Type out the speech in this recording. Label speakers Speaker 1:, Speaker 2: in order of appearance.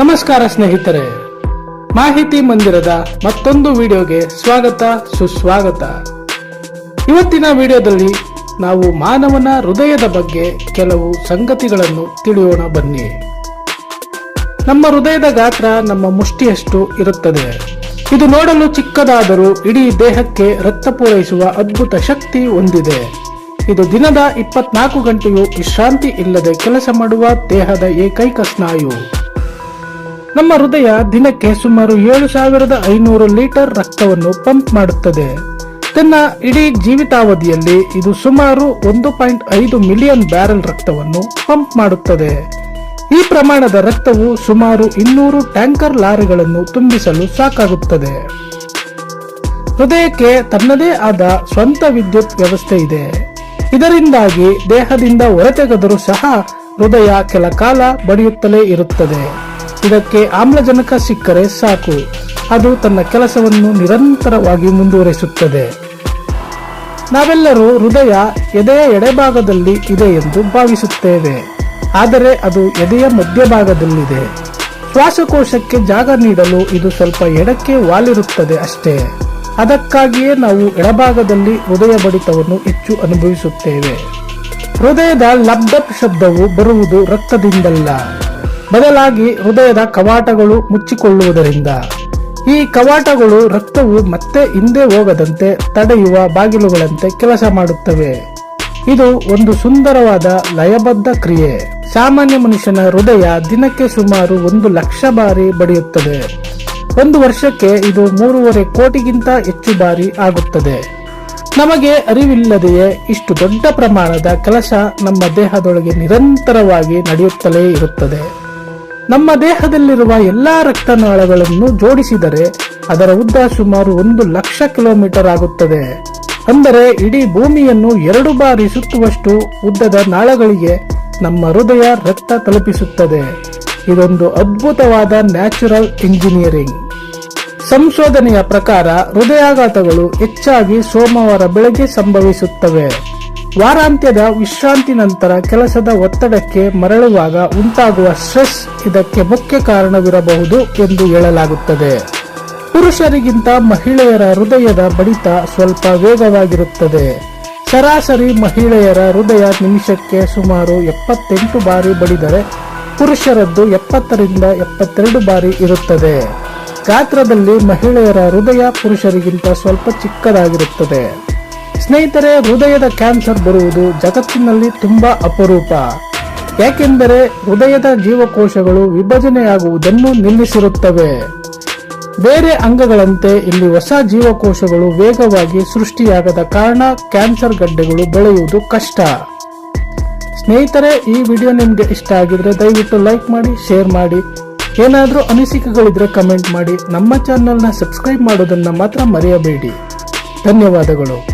Speaker 1: ನಮಸ್ಕಾರ ಸ್ನೇಹಿತರೆ. ಮಾಹಿತಿ ಮಂದಿರದ ಮತ್ತೊಂದು ವಿಡಿಯೋಗೆ ಸ್ವಾಗತ, ಸುಸ್ವಾಗತ. ಇವತ್ತಿನ ವಿಡಿಯೋದಲ್ಲಿ ನಾವು ಮಾನವನ ಹೃದಯದ ಬಗ್ಗೆ ಕೆಲವು ಸಂಗತಿಗಳನ್ನು ತಿಳಿಯೋಣ ಬನ್ನಿ. ನಮ್ಮ ಹೃದಯದ ಗಾತ್ರ ನಮ್ಮ ಮುಷ್ಟಿಯಷ್ಟು ಇರುತ್ತದೆ. ಇದು ನೋಡಲು ಚಿಕ್ಕದಾದರೂ ಇಡೀ ದೇಹಕ್ಕೆ ರಕ್ತ ಪೂರೈಸುವ ಅದ್ಭುತ ಶಕ್ತಿ ಹೊಂದಿದೆ. ಇದು ದಿನದ ಇಪ್ಪತ್ನಾಲ್ಕು ಗಂಟೆಯೂ ವಿಶ್ರಾಂತಿ ಇಲ್ಲದೆ ಕೆಲಸ ಮಾಡುವ ದೇಹದ ಏಕೈಕ ಸ್ನಾಯು. ನಮ್ಮ ಹೃದಯ ದಿನಕ್ಕೆ ಸುಮಾರು ಏಳು ಸಾವಿರದ ಐನೂರು ಲೀಟರ್ ರಕ್ತವನ್ನು ಪಂಪ್ ಮಾಡುತ್ತದೆ. ತನ್ನ ಇಡೀ ಜೀವಿತಾವಧಿಯಲ್ಲಿ ಇದು ಸುಮಾರು ಒಂದು ಪಾಯಿಂಟ್ ಐದು ಮಿಲಿಯನ್ ಬ್ಯಾರೆಲ್ ರಕ್ತವನ್ನು ಪಂಪ್ ಮಾಡುತ್ತದೆ. ಈ ಪ್ರಮಾಣದ ರಕ್ತವು ಸುಮಾರು ಇನ್ನೂರು ಟ್ಯಾಂಕರ್ ಲಾರಿಗಳನ್ನು ತುಂಬಿಸಲು ಸಾಕಾಗುತ್ತದೆ. ಹೃದಯಕ್ಕೆ ತನ್ನದೇ ಆದ ಸ್ವಂತ ವಿದ್ಯುತ್ ವ್ಯವಸ್ಥೆ ಇದೆ. ಇದರಿಂದಾಗಿ ದೇಹದಿಂದ ಹೊರತೆಗೆದರೂ ಸಹ ಹೃದಯ ಕೆಲ ಕಾಲ ಬಡಿಯುತ್ತಲೇ ಇರುತ್ತದೆ. ಇದಕ್ಕೆ ಆಮ್ಲಜನಕ ಸಿಕ್ಕರೆ ಸಾಕು. ಅದು ತನ್ನ ಕೆಲಸವನ್ನು ನಿರಂತರವಾಗಿ ಮುಂದುವರಿಸುತ್ತದೆ. ನಾವೆಲ್ಲರೂ ಹೃದಯ ಎದೆಯ ಎಡೆಭಾಗದಲ್ಲಿ ಇದೆ ಎಂದು ಭಾವಿಸುತ್ತೇವೆ. ಆದರೆ ಅದು ಎದೆಯ ಮಧ್ಯಭಾಗದಲ್ಲಿದೆ. ಶ್ವಾಸಕೋಶಕ್ಕೆ ಜಾಗ ನೀಡಲು ಇದು ಸ್ವಲ್ಪ ಎಡಕ್ಕೆ ವಾಲಿರುತ್ತದೆ ಅಷ್ಟೇ. ಅದಕ್ಕಾಗಿಯೇ ನಾವು ಎಡಭಾಗದಲ್ಲಿ ಹೃದಯ ಬಡಿತವನ್ನು ಹೆಚ್ಚು ಅನುಭವಿಸುತ್ತೇವೆ. ಹೃದಯದ ಲಬ್ಡಪ್ ಶಬ್ದವು ಬರುವುದು ರಕ್ತದಿಂದಲ್ಲ. ಬದಲಾಗಿ ಹೃದಯದ ಕವಾಟಗಳು ಮುಚ್ಚಿಕೊಳ್ಳುವುದರಿಂದ. ಈ ಕವಾಟಗಳು ರಕ್ತವು ಮತ್ತೆ ಹಿಂದೆ ಹೋಗದಂತೆ ತಡೆಯುವ ಬಾಗಿಲುಗಳಂತೆ ಕೆಲಸ ಮಾಡುತ್ತವೆ. ಇದು ಒಂದು ಸುಂದರವಾದ ಲಯಬದ್ಧ ಕ್ರಿಯೆ. ಸಾಮಾನ್ಯ ಮನುಷ್ಯನ ಹೃದಯ ದಿನಕ್ಕೆ ಸುಮಾರು ಒಂದು ಲಕ್ಷ ಬಾರಿ ಬಡಿಯುತ್ತದೆ. ಒಂದು ವರ್ಷಕ್ಕೆ ಇದು ಮೂರುವರೆ ಕೋಟಿಗಿಂತ ಹೆಚ್ಚು ಬಾರಿ ಆಗುತ್ತದೆ. ನಮಗೆ ಅರಿವಿಲ್ಲದೆಯೇ ಇಷ್ಟು ದೊಡ್ಡ ಪ್ರಮಾಣದ ಕೆಲಸ ನಮ್ಮ ದೇಹದೊಳಗೆ ನಿರಂತರವಾಗಿ ನಡೆಯುತ್ತಲೇ ಇರುತ್ತದೆ. ನಮ್ಮ ದೇಹದಲ್ಲಿರುವ ಎಲ್ಲಾ ರಕ್ತನಾಳಗಳನ್ನು ಜೋಡಿಸಿದರೆ ಅದರ ಉದ್ದ ಸುಮಾರು ಒಂದು ಲಕ್ಷ ಕಿಲೋಮೀಟರ್ ಆಗುತ್ತದೆ. ಅಂದರೆ ಇಡೀ ಭೂಮಿಯನ್ನು ಎರಡು ಬಾರಿ ಸುತ್ತುವಷ್ಟು ಉದ್ದದ ನಾಳಗಳಿಗೆ ನಮ್ಮ ಹೃದಯ ರಕ್ತ ತಲುಪಿಸುತ್ತದೆ. ಇದೊಂದು ಅದ್ಭುತವಾದ ನ್ಯಾಚುರಲ್ ಇಂಜಿನಿಯರಿಂಗ್. ಸಂಶೋಧನೆಯ ಪ್ರಕಾರ ಹೃದಯಾಘಾತಗಳು ಹೆಚ್ಚಾಗಿ ಸೋಮವಾರ ಬೆಳಗ್ಗೆ ಸಂಭವಿಸುತ್ತವೆ. ವಾರಾಂತ್ಯದ ವಿಶ್ರಾಂತಿ ನಂತರ ಕೆಲಸದ ಒತ್ತಡಕ್ಕೆ ಮರಳುವಾಗ ಉಂಟಾಗುವ ಸ್ಟ್ರೆಸ್ ಇದಕ್ಕೆ ಮುಖ್ಯ ಕಾರಣವಿರಬಹುದು ಎಂದು ಹೇಳಲಾಗುತ್ತದೆ. ಪುರುಷರಿಗಿಂತ ಮಹಿಳೆಯರ ಹೃದಯದ ಬಡಿತ ಸ್ವಲ್ಪ ವೇಗವಾಗಿರುತ್ತದೆ. ಸರಾಸರಿ ಮಹಿಳೆಯರ ಹೃದಯ ನಿಮಿಷಕ್ಕೆ ಸುಮಾರು ಎಪ್ಪತ್ತೆಂಟು ಬಾರಿ ಬಡಿದರೆ ಪುರುಷರದ್ದು ಎಪ್ಪತ್ತರಿಂದ ಎಪ್ಪತ್ತೆರಡು ಬಾರಿ ಇರುತ್ತದೆ. ಗಾತ್ರದಲ್ಲಿ ಮಹಿಳೆಯರ ಹೃದಯ ಪುರುಷರಿಗಿಂತ ಸ್ವಲ್ಪ ಚಿಕ್ಕದಾಗಿರುತ್ತದೆ. ಸ್ನೇಹಿತರೆ, ಹೃದಯದ ಕ್ಯಾನ್ಸರ್ ಬರುವುದು ಜಗತ್ತಿನಲ್ಲಿ ತುಂಬಾ ಅಪರೂಪ. ಯಾಕೆಂದರೆ ಹೃದಯದ ಜೀವಕೋಶಗಳು ವಿಭಜನೆಯಾಗುವುದನ್ನು ನಿಲ್ಲಿಸಿರುತ್ತವೆ. ಬೇರೆ ಅಂಗಗಳಂತೆ ಇಲ್ಲಿ ಹೊಸ ಜೀವಕೋಶಗಳು ವೇಗವಾಗಿ ಸೃಷ್ಟಿಯಾಗದ ಕಾರಣ ಕ್ಯಾನ್ಸರ್ ಗಡ್ಡೆಗಳು ಬೆಳೆಯುವುದು ಕಷ್ಟ. ಸ್ನೇಹಿತರೆ, ಈ ವಿಡಿಯೋ ನಿಮಗೆ ಇಷ್ಟ ಆಗಿದ್ರೆ ದಯವಿಟ್ಟು ಲೈಕ್ ಮಾಡಿ, ಶೇರ್ ಮಾಡಿ. ಏನಾದರೂ ಅನಿಸಿಕೆಗಳಿದ್ರೆ ಕಮೆಂಟ್ ಮಾಡಿ. ನಮ್ಮ ಚಾನಲ್ನ ಸಬ್ಸ್ಕ್ರೈಬ್ ಮಾಡೋದನ್ನು ಮಾತ್ರ ಮರೆಯಬೇಡಿ. ಧನ್ಯವಾದಗಳು.